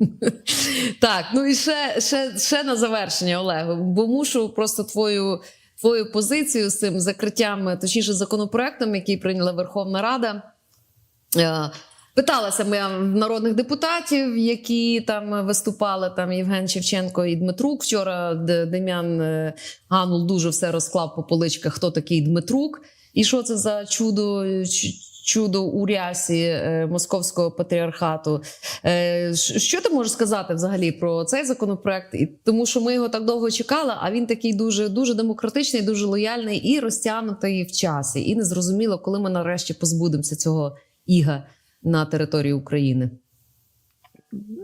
Так, ну і ще, ще, ще на завершення, Олег, бо мушу просто твою, твою позицію з цим закриттям, точніше, законопроектом, який прийняла Верховна Рада. Е, Питалася ми народних депутатів, які там виступали, там Євген Шевченко і Дмитрук. Вчора Дем'ян е, Ганул дуже все розклав по поличках, хто такий Дмитрук, і що це за чудо, чудо у рясі е, московського патріархату. Е, Що ти можеш сказати взагалі про цей законопроект? І тому що ми його так довго чекали, а він такий дуже дуже демократичний, дуже лояльний і розтягнутий в часі. І незрозуміло, коли ми нарешті позбудемося цього іга на території України.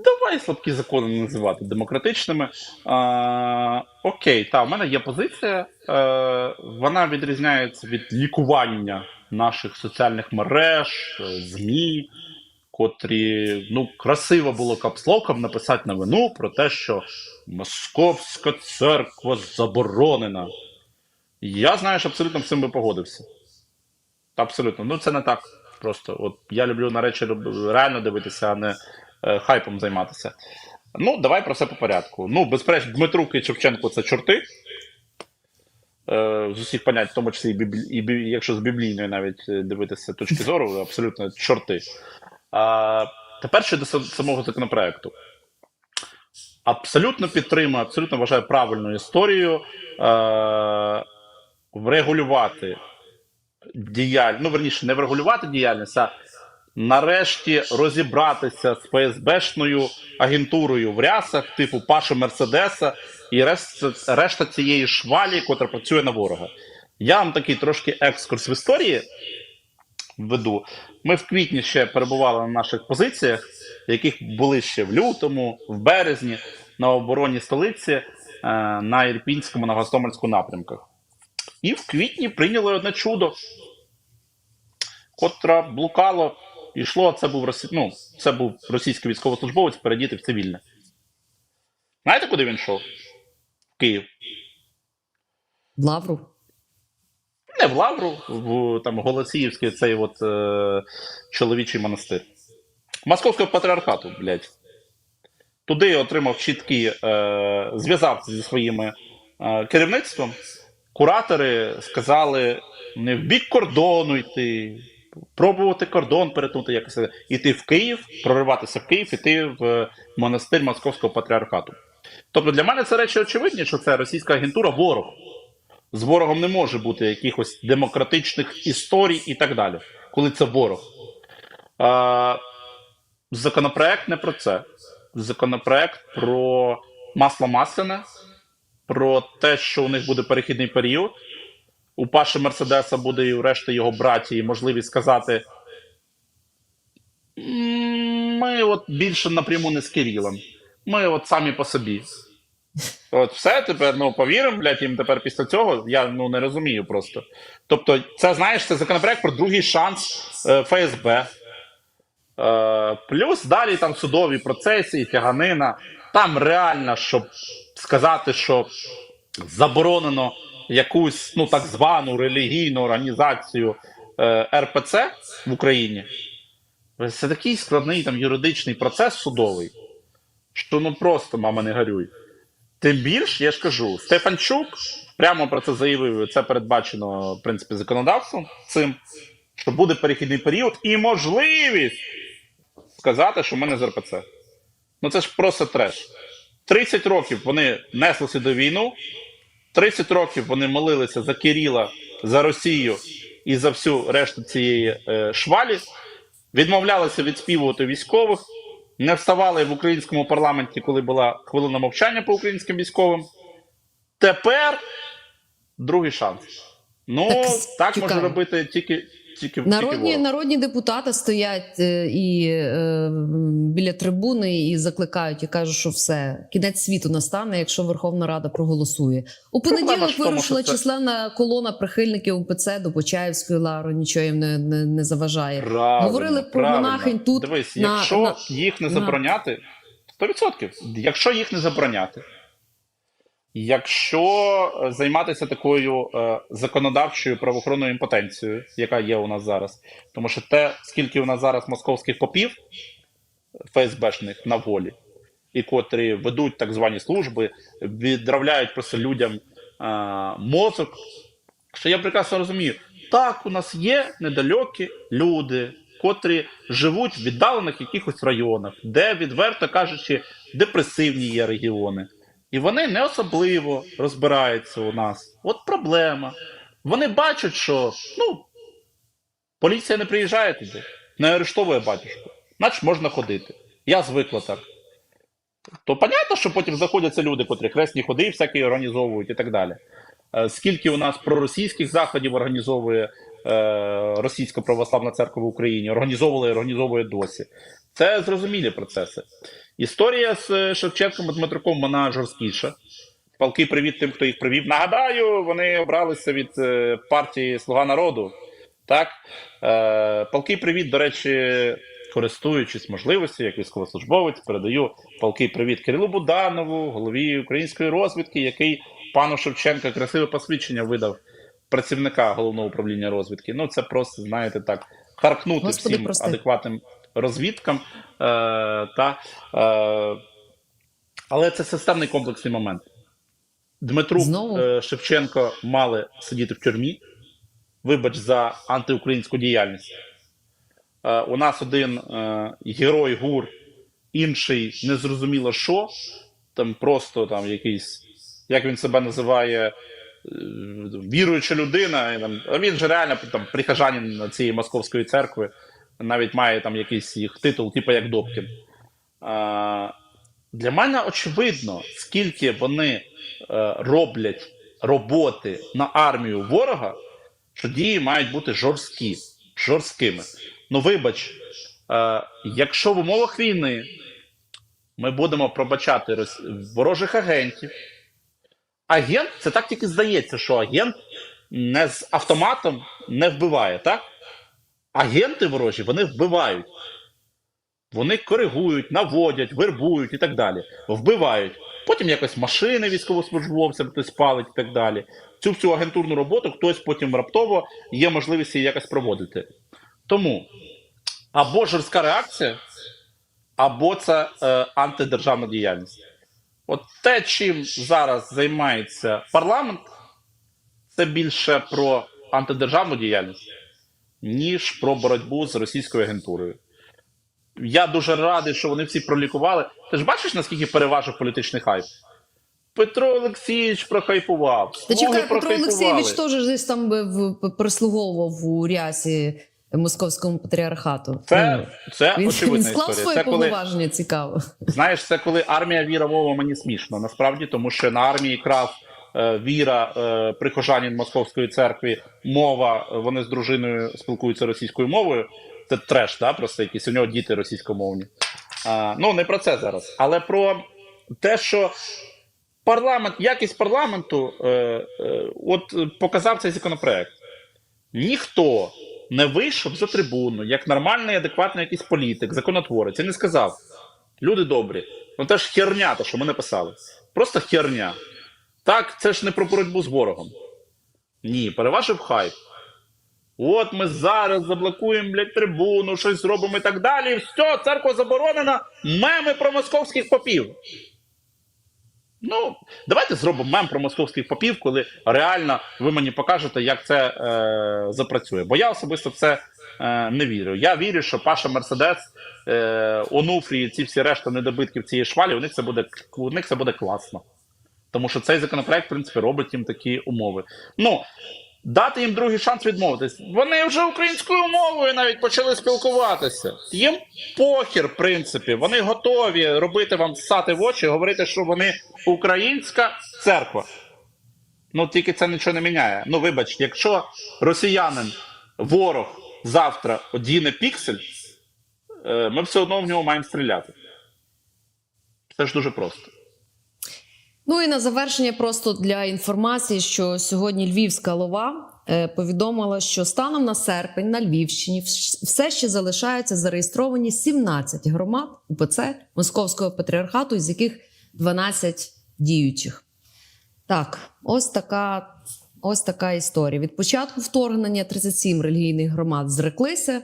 Давай слабкі закони називати демократичними. А, окей, та в мене є позиція. Е, вона відрізняється від лікування наших соціальних мереж, е, ЗМІ, котрі ну, красиво було капслоком написати новину про те, що Московська церква заборонена. Я знаю, що абсолютно з цим би погодився. Абсолютно. Ну, це не так просто. От я люблю на речі реально дивитися, а не е, хайпом займатися. Ну, давай про все по порядку. Ну, безперечно, Дмитрук і Шевченко це чорти. Е, з усіх понять, в тому числі і, біблі... і якщо з біблійної навіть е, дивитися точки зору, абсолютно чорти. А, тепер щодо сам- самого законопроекту. Абсолютно підтримую, абсолютно вважаю правильною історією е, врегулювати діяльність, ну верніше, не врегулювати діяльність, а нарешті розібратися з ФСБшною агентурою в рясах, типу Паши Мерседеса і решта, решта цієї швалі, котра працює на ворога. Я вам такий трошки екскурс в історії веду. Ми в квітні ще перебували на наших позиціях, яких були ще в лютому, в березні, на обороні столиці, е, на Ірпінському, на Гостомельському напрямках. І в квітні прийняли одне чудо, котре блукало йшло. Це був росі... ну, це був російський військовослужбовець передіти в цивільне. Знаєте, куди він йшов? В Київ. В Лавру. Не в Лавру, в там Голосіївський цей от е, чоловічий монастир. Московського патріархату, блядь. Туди отримав чіткий, е, зв'язався зі своїм е, керівництвом. Куратори сказали не в бік кордону йти, пробувати кордон перетнути, якось іти в Київ, прориватися в Київ, іти в монастир Московського патріархату. Тобто для мене це речі очевидні, що це російська агентура ворог. З ворогом не може бути якихось демократичних історій і так далі, коли це ворог. А, законопроект не про це. Законопроект про масло масляне, про те, що у них буде перехідний період. У Паші Мерседеса буде і у решти його братії можливість сказати: ми от більше напряму не з Кирилом. Ми от самі по собі. От все тепер ну повіримо, блядь, їм тепер після цього. Я ну не розумію просто. Тобто, це знаєш, це законопроект про другий шанс е, ФСБ. Е, плюс далі там судові процеси, тяганина. Там реально, щоб сказати, що заборонено якусь ну так звану релігійну організацію е, РПЦ в Україні. Це такий складний там юридичний процес судовий, що ну просто мама не горюй. Тим більш, я ж кажу, Стефанчук прямо про це заявив. Це передбачено, в принципі, законодавством цим, що буде перехідний період і можливість сказати, що ми не з РПЦ. Ну це ж просто треш. 30 років вони несли сюди війну, 30 років вони молилися за Кирила, за Росію і за всю решту цієї е, швалі, відмовлялися відспівувати військових, не вставали в українському парламенті, коли була хвилина мовчання по українським військовим. Тепер другий шанс. Ну, Так, так, може робити тільки, тільки, тільки Народні, ворог. народні депутати стоять е, і е, біля трибуни і закликають і кажуть, що все, кінець світу настане, якщо Верховна Рада проголосує. У понеділок вирушила це- численна колона прихильників УПЦ до Почаївської лаври, нічого їм не, не, не заважає. Правильно, Говорили про правильно. монахинь тут Дивись, на- якщо на- їх не на- забороняти, 100%. Якщо їх не забороняти, якщо е, займатися такою е, законодавчою правоохоронною імпотенцією, яка є у нас зараз, тому що те, скільки у нас зараз московських попів ФСБшних на волі, і котрі ведуть так звані служби, відравляють просто людям а, мозок. Що я прекрасно розумію, так, у нас є недалекі люди, котрі живуть в віддалених якихось районах, де, відверто кажучи, депресивні є регіони. І вони не особливо розбираються у нас. От проблема. Вони бачать, що ну, поліція не приїжджає туди, не арештовує батюшку, значить можна ходити. Я звикла так. То понятно, що потім знаходяться люди, котрі хресні ходи всякі організовують і так далі. Е, Скільки у нас проросійських заходів організовує е, Російська православна церква в Україні, організовувала і організовує досі. Це зрозумілі процеси. Історія з е, Шевченком і Дмитруком вона жорсткіша. Палки привіт тим, хто їх привів. Нагадаю, вони обралися від е, партії Слуга народу. Так? Е, палки привіт, до речі, користуючись можливістю, як військовослужбовець, передаю палки привіт Кирилу Буданову, голові української розвідки, який пану Шевченка красиве посвідчення видав працівника головного управління розвідки. Ну, це просто, знаєте, так, харкнути Господи, всім прости. адекватним розвідкам. Е, та, е, але це системний комплексний момент. Дмитру Знову? е, Шевченко мали сидіти в тюрмі. Вибач за антиукраїнську діяльність. Е, у нас один е, герой ГУР, інший незрозуміло що. Там просто там якийсь, як він себе називає, віруюча людина. а він же реально там прихожанин цієї московської церкви, навіть має там якийсь їх титул, типу як Добкін. Е, для мене очевидно, скільки вони е, роблять роботи на армію ворога, що дії мають бути жорсткі, жорсткими. Ну, вибач, е, якщо в умовах війни ми будемо пробачати ворожих агентів, агент це так тільки здається, що агент не з автоматом не вбиває, так? Агенти ворожі вони вбивають. Вони коригують, наводять, вербують і так далі. Вбивають. Потім якось машини військовослужбовцям хтось палить і так далі. Цю всю агентурну роботу хтось потім раптово є можливість її якось проводити. Тому або жорстка реакція, або це е, антидержавна діяльність. От те, чим зараз займається парламент, це більше про антидержавну діяльність, ніж про боротьбу з російською агентурою. Я дуже радий, що вони всі пролікували. Ти ж бачиш, наскільки переважив політичний хайп? Петро Олексійович прохайпував. Та чекай, Петро. Олексійович теж десь там би в- прислуговував у рясі московському патріархату. Це, Ну, це він, він склав історія. свої Це коли, повноваження, цікаво. знаєш, це коли армія віра Вова мені смішно. Насправді, тому що на армії крав віра, е, прихожанин Московської церкви, мова, е, вони з дружиною спілкуються російською мовою. Це треш, да, просто якісь у нього діти російськомовні. А, ну, не про це зараз, але про те, що парламент, якість парламенту, е, е, от е, показав цей законопроект. Ніхто не вийшов за трибуну, як нормальний, адекватний якийсь політик, законотворець, і не сказав: люди добрі, ну це ж херня, то, що ми написали. Просто херня. Так, це ж не про боротьбу з ворогом. Ні, переважив хайп. От ми зараз заблокуємо блядь, трибуну, щось зробимо і так далі. Все, церква заборонена, меми про московських попів. Ну, давайте зробимо мем про московських попів, коли реально ви мені покажете, як це е, запрацює. Бо я особисто в це е, не вірю. Я вірю, що Паша Мерседес, е, Онуфрій, ці всі решта недобитків цієї швалі, у них це буде у них це буде класно. Тому що цей законопроект, в принципі, робить їм такі умови. Ну, дати їм другий шанс відмовитись. Вони вже українською мовою навіть почали спілкуватися. Їм похір, в принципі. Вони готові робити вам ссати в очі, говорити, що вони українська церква. Ну, тільки це нічого не міняє. Ну, вибач, якщо росіянин, ворог завтра одіне піксель, е, ми все одно в нього маємо стріляти. Це ж дуже просто. Ну і на завершення, просто для інформації, що сьогодні Львівська лова е, повідомила, що станом на серпень на Львівщині все ще залишаються зареєстровані 17 громад УПЦ Московського патріархату, з яких 12 діючих. Так, ось така, ось така історія. Від початку вторгнення 37 релігійних громад зреклися.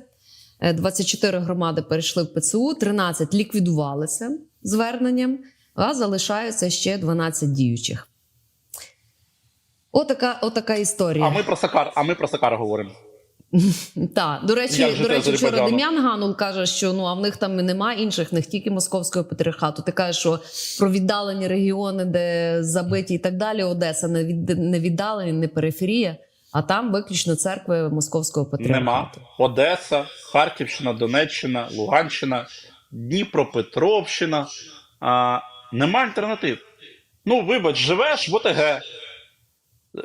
е, 24 громади перейшли в ПЦУ, 13 ліквідувалися. зверненням, а залишаються ще 12 діючих. Отака, отака історія. А ми про Сакар, а ми про Сакар говоримо. Так, до речі, до речі, вчора Дем'ян Ганул каже, що ну а в них там і немає інших, них тільки московського патріархату. Ти кажеш, що про віддалені регіони, де забиті і так далі, Одеса не від не віддалені, не периферія, а там виключно церкви московського патріархату. Нема. Одеса, Харківщина, Донеччина, Луганщина, Дніпропетровщина. А, нема альтернатив. Ну, вибач, живеш в ОТГ.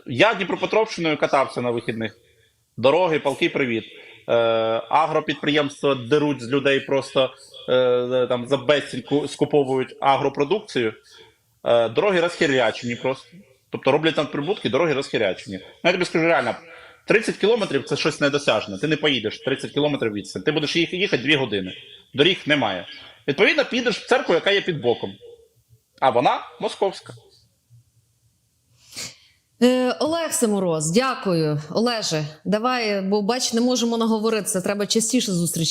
Я Дніпропетровщиною катався на вихідних. Дороги, палки, привіт. Е, агропідприємства деруть з людей просто е, там за безсіньку скуповують агропродукцію. Е, дороги розхерячені просто. Тобто роблять там прибутки, дороги розхерячені. Ну, я тобі скажу реально, 30 кілометрів це щось недосяжне. Ти не поїдеш 30 кілометрів відстань. Ти будеш їх- їхати 2 години. Доріг немає. Відповідно, підеш в церкву, яка є під боком. А вона московська. Е, Олег Семороз, дякую. Олеже, давай, бо бач, не можемо наговоритися. Треба частіше зустрічати.